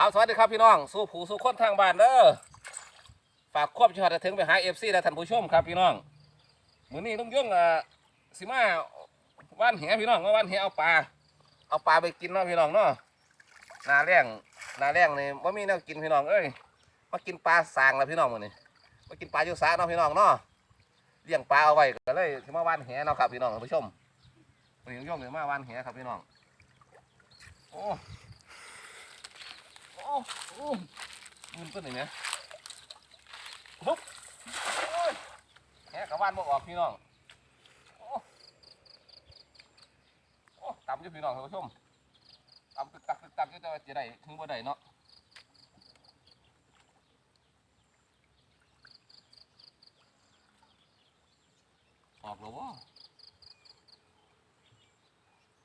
ครับสวัสดีครับพี่น้อง สู้ผู้สู้คนทางบ้านเด้อฝากควบชอดถึงไปหาเอฟซีและท่านผู้ชมครับพี่น้องมื้อนี้ลุงย่งอะสิมาว่านแหพี่น้องมาว่านแหเอาปลาเอาปลาไปกินเนาะพี่น้องเนาะนาแรงนาแรงนี่ว่ามีแนวกินพี่น้องเอ้ยมากินปลาสางแล้วพี่น้องมื้อนี้มากินปลาอยู่สระเนาะพี่น้องเนาะเลี้ยงปลาเอาไว้ก็เลยสิมาว่านแหเนาะครับพี่น้องท่านผู้ชมมื้อนี้ลุงย่งเลยมาว่านแหครับพี่น้องโอ้ อ้โหมันเป็นอย่างเนี้ยปุ๊บโอ้ยแหกกับบ้านบ่ออกพี่น้องโอ้โอ้ตำอยู่พี่น้องท่านผู้ชมตำตึกตักตึกตักอยู่แต่ว่าจะได้ถึงบ่ได้เนาะออกแล้ววะ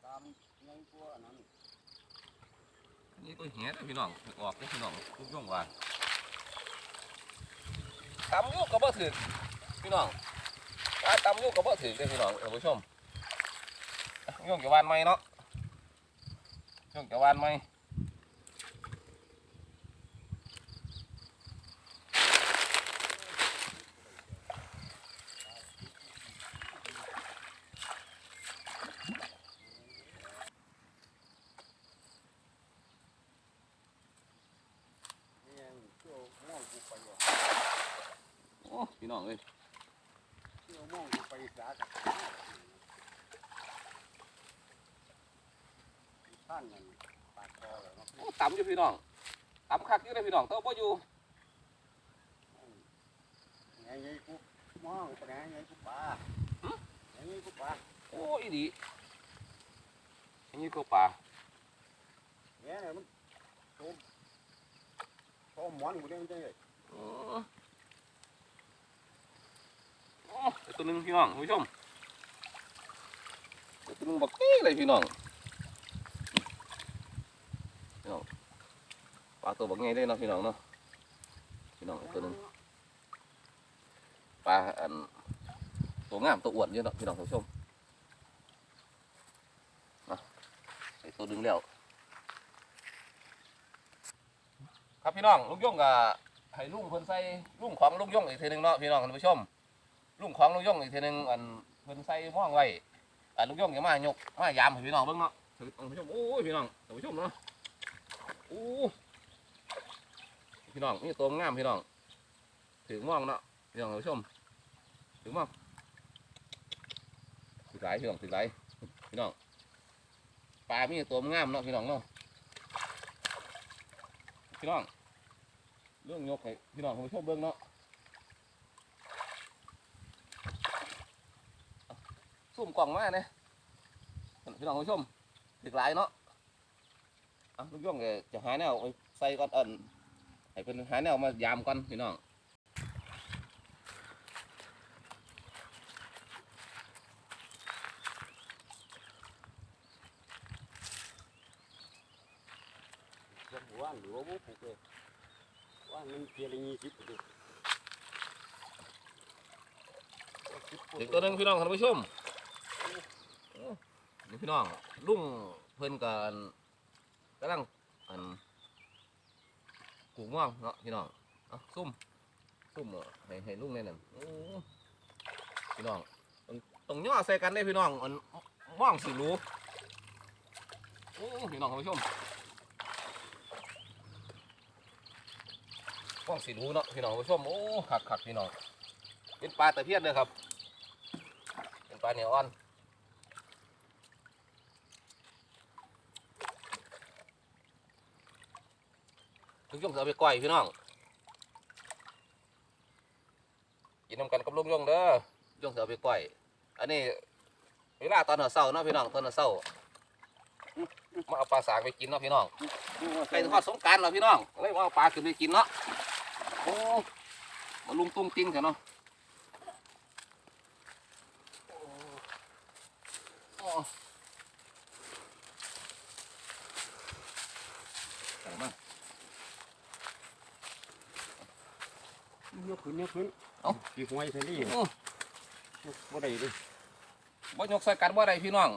ตามในตัวนั้น นี่ตัวแหนะพี่น้องออกพี่น้องลูกย่องว่าตำยุกกับบ่ถือพี่น้องปลาตำยุกกับบ่ถือเลยพี่น้องท่านผู้ชมย่องจะวานไหมเนาะย่องจะวานไหม เนี่ยเที่ยวมองกูไปอะ โอ้พี่น้องเอ้ย เที่ยวมองกูไปสากับท่านนั่นปากคอเล ยเนาะโอ้ตำอยู่พี่น้องตำคักอยู่เลยพี่น้องเต้าบ่อยู่ไงไงกูมองไปไหนไงกูปลาไงไงกูปลาโอ้อีดีอันนี้ก็ปลาเนี่ยเนี่ยมันโตโตหมอนกูได้ไม่ใช่เลย โอ้โอ้เดี๋ยว ตัวหนึงพี่น้องคุณผู้ชมเดี๋ยวตัวหนึงบักนี่เลยพี่น้องพี่น้องปลาตัวบักไงได้เนาะพี่น้องเนาะพี่น้องตัวหนึงปลาอันตัวงามตัวอ้วนเยอะเนาะพี่น้องคุณผู้ชมเอาใส่ตัวหนึงแล้วครับพี่น้องลุงย่งกับให้ลุงเพิ่นใส่ลุงของลุงย่งอีกทีหนึงเนาะพี่น้องท่านผู้ชม ลุงของลุงย่องอีกทีหนึงอันเพิ่นใส่ม้องไว้อันลุงย่องอย่ามายกมายามให้พี่น้องเบิ่งเนาะท่านผู้ชมโอ้ยพี่น้องท่านผู้ชมเนาะโอ้พี่น้องนี่ตัวงามพี่น้องถือม้องเนาะพี่น้องท่านผู้ชมถือม้องถือหลพี่น้องถือหลพี่น้องปลามีตัวงามเนาะพี่น้องเนาะพี่น้องเรื่องยกให้พี่น้องผู้ชมเบิ่งเนาะเอา ซุ่มกล่องมาเนี่ยพี่น้องผู้ชมถึกหลายเนาะเอาลูกย่องแกจะหาแนวไปใส่ก่อนเอินให้เป็นหาแนวมายามก่อนพี่น้องเจ้าหัวหรือว่าบุกเลยว่ามันเพียงยี่สิบเลยอีกตัวหนึงพี่น้องท่านผู้ชมโอ้ นี่พี่น้องลุงเพิ่นกันกำลังอันปลูกม่วงเนาะพี่น้องเอาซุ่มซุ่มเอาให้ให้ลุงแน่นอนพี่น้องต้องต้องย่อใส่กันได้พี่น้องอันม่วงสิรู้โอ้พี่น้องท่านผู้ชมม่วงสิรู้เนาะพี่น้องท่านผู้ชมโอ้ขักขักพี่น้องเป็นปลาตะเพียนเลยครับเป็นปลาเหนียวอ่อน ลุงยงเอาไปก้อยพี่น้องกินน้ำกันกับลุงยงเด้อยงเอาไปก้อย อันนี้เวลาตอนหัวเศร้าเนาะพี่น้องตอนหัวเศร้ามาเอาปลาสากไปกินเนาะพี่น้องใกล้ทอดสงการแล้วพี่น้องเลยว่าเอาปลาขึ้นไปกินเนาะโอ้มาลุงตุ้งติ้งเถอะเนาะอ้ใส่มา ยกขึ้นยกขึ้นเอ้ากี่หวยเท่านี้โอ้ยกบ่ได้เลยบ่ยกใส่กันบ่ได้พี่น้อง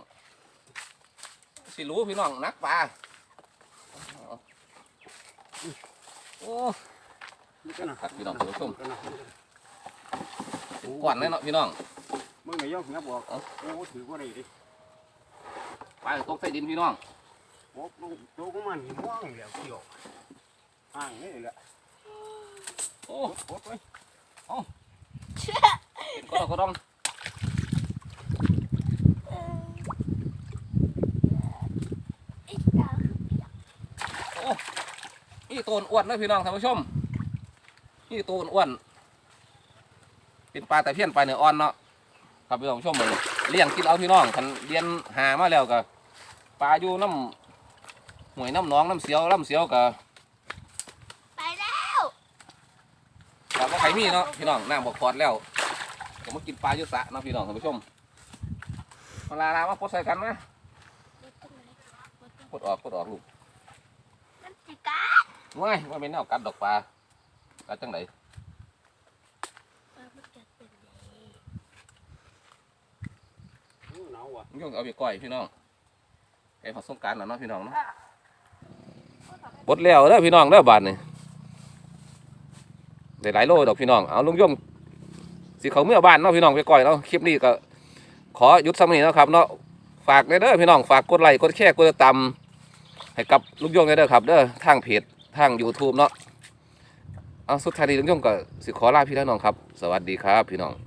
สิรู้พี่น้องนักปลาอ้ นี่กันนะครับพี่น้องผู้ชม กันนะเป็นก้อนเลยเนาะพี่น้อง มึงไงย่อมงับบอกเอ้า โอ้ถือว่าได้ดิปลาตกใส่ดินพี่น้อง โอ้ลงโตของมันหิม่วงเหลียวเกี่ยวห่างนี่แหละ โอ้โอ้โอ้ยเป็นก้อนก็ต้องไอ้ตาคือเปียกนี่ตัวอ้วนนะพี่น้องท่านผู้ชม นี่ตัวอ้วนเป็นปลาแตะเพียนปลาเนื้ออ่อนเนาะครับพี่น้องผู้ชมเลยเลี้ยงกินเอาพี่น้องคันเลี้ยงหามาแล้วก็ปลาอยู่น้ำหวยน้ำหนองน้ำเสียวน้ำเสียวก็ไปแล้ว ปลาบ่ไข่มีเนาะพี่น้องน้ำบกคอดแล้วก็มากินปลาอยู่สระเนาะพี่น้องท่านผู้ชมมาลาลามาปลดใส่กันนะปลดออกปลดออกลูกมันจิกาว้ายว่าเป็นแนวกัดดอกปลากัดจังไดมันจะเป็นเลยอู้หนาวว่ะมึงยงเอาไปก้อยพี่น้องไอ้ผักสงกรารน่ะเนาะพี่น้องเนาะปลดแล้วเด้อพี่น้องเด้อบาดนี่ ได้หลายโลดอกพี่น้องเอาลุงยงสิเขาเมื่อบ้านเนาะพี่น้องไปก่อยเนาะคลิปนี้ก็ ขอหยุดซ้ำนี้เนาะครับเนาะฝากเด้อพี่น้องฝากกดไลค์กดแชร์กดตามให้กับลุงยงเด้อครับเด้อทางเพจทาง YouTube เนาะเอาสุดท้ายนี้ลุงยงก็สิขอลาพี่น้องครับ สวัสดีครับพี่น้อง